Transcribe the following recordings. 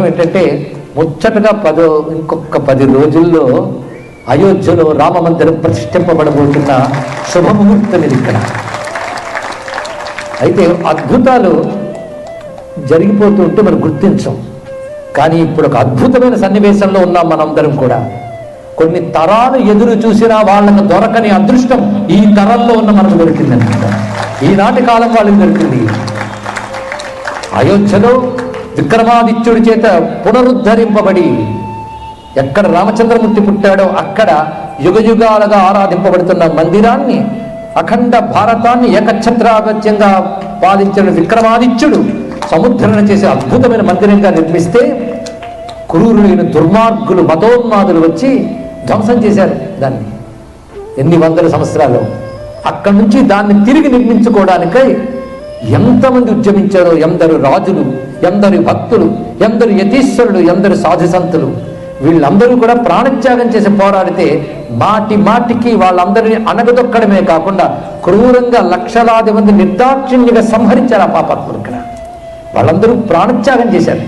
ఏంటంటే ముచ్చటగా పదో ఇంకొక పది రోజుల్లో అయోధ్యలో రామ మందిరం ప్రతిష్ఠింపబడబోతున్న శుభముహూర్తం ఇది ఇక్కడ. అయితే అద్భుతాలు జరిగిపోతుంటే మనం గుర్తించం. కానీ ఇప్పుడు ఒక అద్భుతమైన సన్నివేశంలో ఉన్నాం మనందరం కూడా. కొన్ని తరాలు ఎదురు చూసినా వాళ్ళకు దొరకని అదృష్టం ఈ తరంలో ఉన్న మనకు దొరికిందనమాట. ఈనాటి కాలం వాళ్ళకి దొరికింది. అయోధ్యలో విక్రమాదిత్యుడి చేత పునరుద్ధరింపబడి ఎక్కడ రామచంద్రమూర్తి పుట్టాడో అక్కడ యుగయుగాలుగా ఆరాధింపబడుతున్న మందిరాన్ని అఖండ భారతాన్ని ఏకఛత్రాధిపత్యంగా పాలించిన విక్రమాదిత్యుడు సముద్రణ చేసే అద్భుతమైన మందిరంగా నిర్మిస్తే క్రూరులైన దుర్మార్గులు మతోన్మాదులు వచ్చి ధ్వంసం చేశారు దాన్ని. ఎన్ని వందల సంవత్సరాలు. అక్కడి నుంచి దాన్ని తిరిగి నిర్మించుకోవడానికై ఎంతమంది ఉద్యమించారో ఎందరు రాజులు ఎందరు భక్తులు ఎందరు యతీశ్వరులు ఎందరు సాధుసంతులు వీళ్ళందరూ కూడా ప్రాణత్యాగం చేసి పోరాడితే మాటి మాటికి వాళ్ళందరినీ అణగదొక్కడమే కాకుండా క్రూరంగా లక్షలాది మంది నిర్దాక్షిణ్యంగా సంహరించారు ఆ పాపాత్ములు ఇక్కడ. వాళ్ళందరూ ప్రాణత్యాగం చేశారు.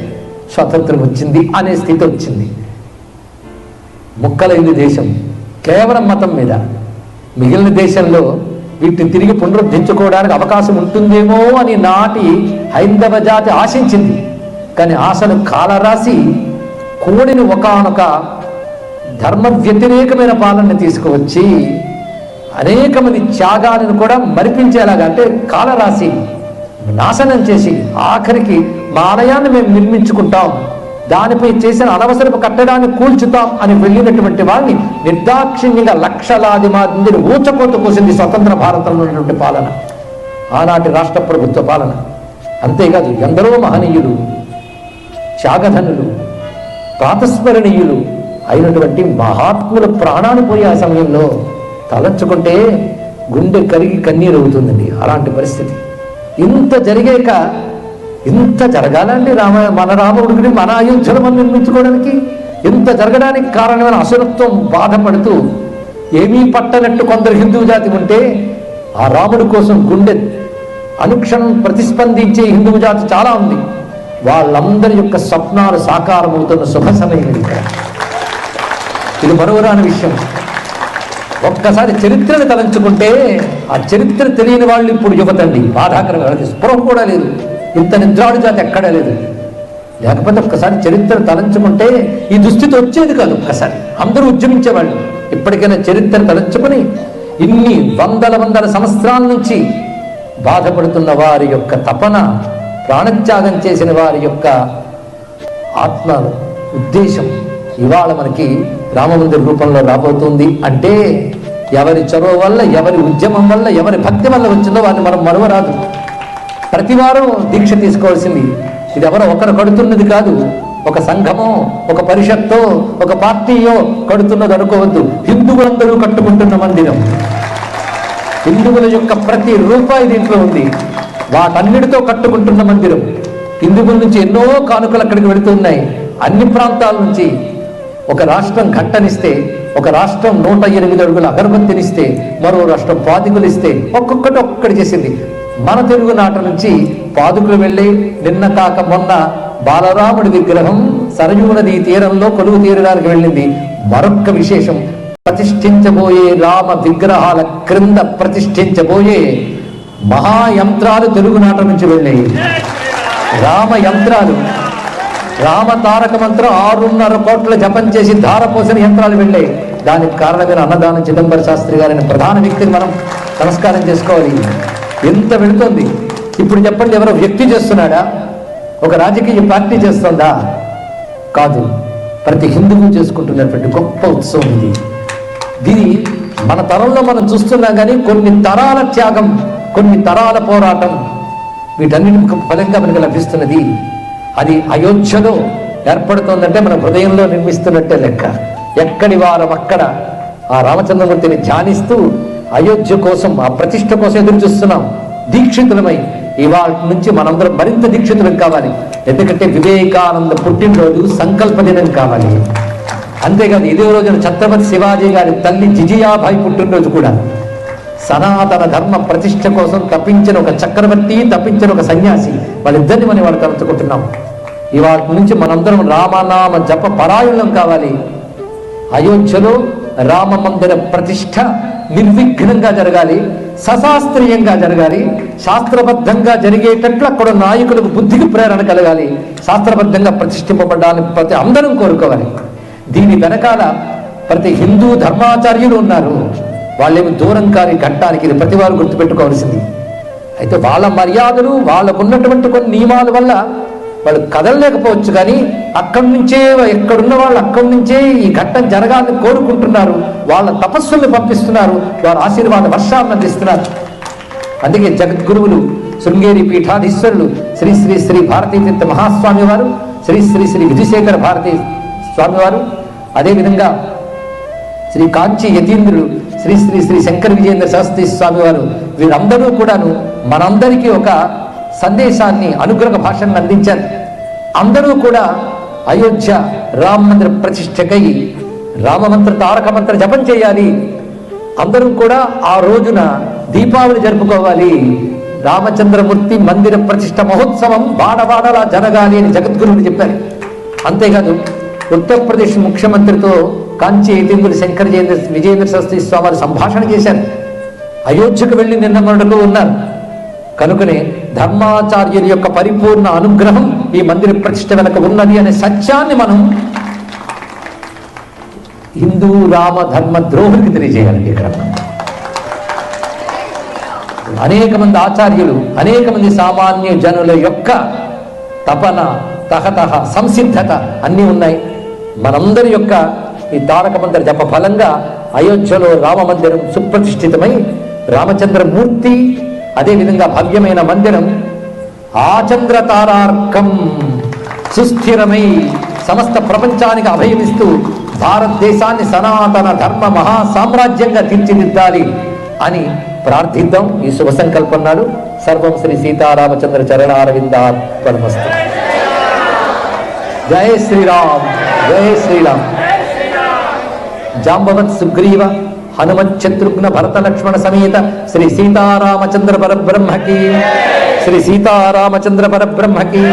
స్వాతంత్రం వచ్చింది అనే స్థితి వచ్చింది. ముక్కలైంది దేశం కేవలం మతం మీద. మిగిలిన దేశంలో వీటిని తిరిగి పునరుద్ధరించుకోవడానికి అవకాశం ఉంటుందేమో అని నాటి హైందవ జాతి ఆశించింది. కానీ ఆశను కాలరాసి కోడిని ఒకానొక ధర్మ వ్యతిరేకమైన పాలనని తీసుకువచ్చి అనేక మంది త్యాగాలను కూడా మరిపించేలాగా అంటే కాలరాసి నాశనం చేసి ఆఖరికి మా ఆలయాన్ని మేము నిర్మించుకుంటాం. దానిపై చేసిన అనవసరపు కట్టడాన్ని కూల్చుతాం అని వెళ్ళినటువంటి వారిని నిర్దాక్షిణ్యంగా లక్షలాది మందిని ఊచకోత పోసింది స్వతంత్ర భారతంలో ఉన్నటువంటి పాలన. ఆనాటి రాష్ట్ర ప్రభుత్వ పాలన. అంతేకాదు ఎందరో మహనీయులు త్యాగధనులు ప్రాతస్మరణీయులు అయినటువంటి మహాత్ముల ప్రాణాలు పోయే ఆ సమయంలో తలచుకుంటే గుండె కరిగి కన్నీరు అవుతుందండి అలాంటి పరిస్థితి. ఇంత జరిగాక ఇంత జరగాలండి రామ మన రాముడిని మన అయోధ్యను మనం నిర్మించుకోవడానికి? ఇంత జరగడానికి కారణమైన అసలత్వం బాధపడుతూ ఏమీ పట్టనట్టు కొందరు హిందూ జాతి ఉంటే ఆ రాముడి కోసం గుండె అనుక్షణం ప్రతిస్పందించే హిందూ జాతి చాలా ఉంది. వాళ్ళందరి యొక్క స్వప్నాలు సాకారమవుతున్న శుభ సమయం ఇది. మరోరాని మరువరాని విషయం. ఒక్కసారి చరిత్రను తలంచుకుంటే ఆ చరిత్ర తెలియని వాళ్ళు ఇప్పుడు యువతండి. బాధాకరంగా స్పృహం కూడా లేదు. ఇంత నిద్రాడు జాతి ఎక్కడా లేదు. లేకపోతే ఒక్కసారి చరిత్ర తలంచుకుంటే ఈ దుస్థితి వచ్చేది కాదు ఒక్కసారి. అందరూ ఉద్యమించేవాళ్ళు. ఇప్పటికైనా చరిత్ర తలంచుకుని ఇన్ని వందల వందల సంవత్సరాల నుంచి బాధపడుతున్న వారి యొక్క తపన ప్రాణత్యాగం చేసిన వారి యొక్క ఆత్మ ఉద్దేశం ఇవాళ మనకి రామమందిర రూపంలో రాబోతుంది. అంటే ఎవరి చొరవ వల్ల ఎవరి ఉద్యమం వల్ల ఎవరి భక్తి వల్ల వచ్చిందో వారిని మనం మరవరాదు. ప్రతి వారం దీక్ష తీసుకోవాల్సింది. ఇది ఎవరో ఒకరు కడుతున్నది కాదు. ఒక సంఘమో ఒక పరిషత్తో ఒక పార్టీయో కడుతున్నది అనుకోవద్దు. హిందువులందరూ కట్టుకుంటున్న మందిరం. హిందువుల యొక్క ప్రతి రూపాయి దీంట్లో ఉంది. వాటన్నిటితో కట్టుకుంటున్న మందిరం. హిందువుల నుంచి ఎన్నో కానుకలు అక్కడికి వెళుతున్నాయి అన్ని ప్రాంతాల నుంచి ఒక రాష్ట్రం ఘట్టనిస్తే ఒక రాష్ట్రం నూట ఎనిమిది అడుగుల అగరబత్తినిస్తే మరో రాష్ట్రం పాదుకులు ఇస్తే ఒక్కొక్కటి ఒక్కటి చేసింది. మన తెలుగు నాట నుంచి పాదుకులు వెళ్ళి నిన్న కాక మొన్న బాలరాముడి విగ్రహం సరయూ నదీ తీరంలో కొలువు తీరడానికి వెళ్ళింది. మరొక్క విశేషం ప్రతిష్ఠించబోయే రామ విగ్రహాల క్రింద ప్రతిష్ఠించబోయే మహాయంత్రాలు తెలుగు నాట నుంచి వెళ్ళాయి. రామ యంత్రాలు రామ తారక మంత్రం ఆరున్నర కోట్ల జపం చేసి ధారపోసిన యంత్రాలు వెళ్ళాయి. దానికి కారణమైన అన్నదానం చిదంబర శాస్త్రి గారిని ప్రధాన వ్యక్తిని మనం నమస్కారం చేసుకోవాలి. ఎంత వెళుతుంది? ఇప్పుడు చెప్పండి ఎవరో వ్యక్తి చేస్తున్నాడా? ఒక రాజకీయ పార్టీ చేస్తుందా? కాదు ప్రతి హిందువు చేసుకుంటున్నటువంటి గొప్ప ఉత్సవం ఇది. దీని మన తరంలో మనం చూస్తున్నాం కానీ కొన్ని తరాల త్యాగం కొన్ని తరాల పోరాటం వీటన్నిటి ఫలంగా మనకు లభిస్తున్నది. అది అయోధ్యలో ఏర్పడుతోందంటే మన హృదయంలో నిర్మిస్తున్నట్టే లెక్క. ఎక్కడి వారం అక్కడ ఆ రామచంద్రమూర్తిని ధ్యానిస్తూ అయోధ్య కోసం ఆ ప్రతిష్ట కోసం ఎదురు చూస్తున్నాం. దీక్షితులమై ఇవాళ నుంచి మనందరం మరింత దీక్షితులం కావాలి. ఎందుకంటే వివేకానంద పుట్టినరోజు సంకల్ప దినం కావాలి. అంతేకాదు ఇదే రోజున ఛత్రపతి శివాజీ గారి తల్లి జిజియాబాయి పుట్టినరోజు కూడా. సనాతన ధర్మ ప్రతిష్ట కోసం తప్పించిన ఒక చక్రవర్తి తప్పించిన ఒక సన్యాసి వాళ్ళిద్దరిని మనం వాళ్ళు తలుచుకుంటున్నాం. ఇవాళ నుంచి మనందరం రామనామ జప పరాయుణం కావాలి. అయోధ్యలో రామ మందిర ప్రతిష్ట నిర్విఘ్నంగా జరగాలి సశాస్త్రీయంగా జరగాలి శాస్త్రబద్ధంగా జరిగేటట్లు అక్కడ నాయకులకు బుద్ధికి ప్రేరణ కలగాలి శాస్త్రబద్ధంగా ప్రతిష్ఠింపబడాలని ప్రతి అందరం కోరుకోవాలి. దీని వెనకాల ప్రతి హిందూ ధర్మాచార్యులు ఉన్నారు. వాళ్ళేమి దూరం కాని ఘట్టానికి ఇది ప్రతి వారు గుర్తుపెట్టుకోవాల్సింది. అయితే వాళ్ళ మర్యాదలు వాళ్ళకున్నటువంటి కొన్ని నియమాల వల్ల వాళ్ళు కదలలేకపోవచ్చు కానీ అక్కడి నుంచే ఎక్కడున్న వాళ్ళు అక్కడి నుంచే ఈ ఘట్టం జరగాలని కోరుకుంటున్నారు. వాళ్ళ తపస్సుల్ని పంపిస్తున్నారు. వారు ఆశీర్వాద వర్షాలను అందిస్తున్నారు. అందుకే జగద్గురువులు శృంగేరి పీఠాధీశ్వరులు శ్రీ శ్రీ శ్రీ భారతీ తీర్థ మహాస్వామి వారు శ్రీ శ్రీ శ్రీ విధుశేఖర భారతీ స్వామివారు అదేవిధంగా శ్రీ కాంచి యతీంద్రుడు శ్రీ శ్రీ శ్రీ శంకర విజయేంద్ర శాస్త్రి స్వామివారు వీరందరూ కూడాను మనందరికీ ఒక సందేశాన్ని అనుగ్రహ భాషను అందించారు. అందరూ కూడా అయోధ్య రామ మందిర ప్రతిష్టకై రామమంత్ర తారక మంత్ర జపం చేయాలి. అందరూ కూడా ఆ రోజున దీపావళి జరుపుకోవాలి. రామచంద్రమూర్తి మందిర ప్రతిష్ట మహోత్సవం బాడబాడలా జరగాలి అని జగద్గురువులు చెప్పారు. అంతేకాదు ఉత్తరప్రదేశ్ ముఖ్యమంత్రితో కాంచి యతీంద్రుడు శంకర జయేంద్ర విజయేంద్ర స్వామి సంభాషణ చేశారు. అయోధ్యకు వెళ్ళి నిన్న మొన్నటకు ఉన్నారు. కనుకనే ధర్మాచార్యుల యొక్క పరిపూర్ణ అనుగ్రహం ఈ మందిర ప్రతిష్ట వెనక ఉన్నది అనే సత్యాన్ని మనం హిందూ రామ ధర్మ ద్రోహుడికి తెలియజేయాలండి ఇక్కడ. అనేక మంది ఆచార్యులు అనేక మంది సామాన్య జనుల యొక్క తపన తహతహ సంసిద్ధత అన్నీ ఉన్నాయి. మనందరి యొక్క ఈ తారక మందిర జప ఫలంగా అయోధ్యలో రామ మందిరం సుప్రతిష్ఠితమై రామచంద్రమూర్తి అదేవిధంగా భవ్యమైన మందిరం ఆచంద్ర తారార్కం సుస్థిరమై సమస్త ప్రపంచానికి అభయమిస్తూ భారతదేశాన్ని సనాతన ధర్మ మహా సామ్రాజ్యంగా తీర్చిదిద్దాలి అని ప్రార్థిద్దాం. ఈ శుభ సంకల్పం నాడు సర్వం శ్రీ సీతారామచంద్ర చరణారవిందాత్మస్తు జయ శ్రీరామ్ జయ శ్రీరామ్. జాంబవత్ సుగ్రీవ హనుమత్ శత్రుఘ్న భరత లక్ష్మణ సమేత శ్రీ సీతారామచంద్ర పరబ్రహ్మకి శ్రీ సీతారామచంద్ర పరబ్రహ్మకి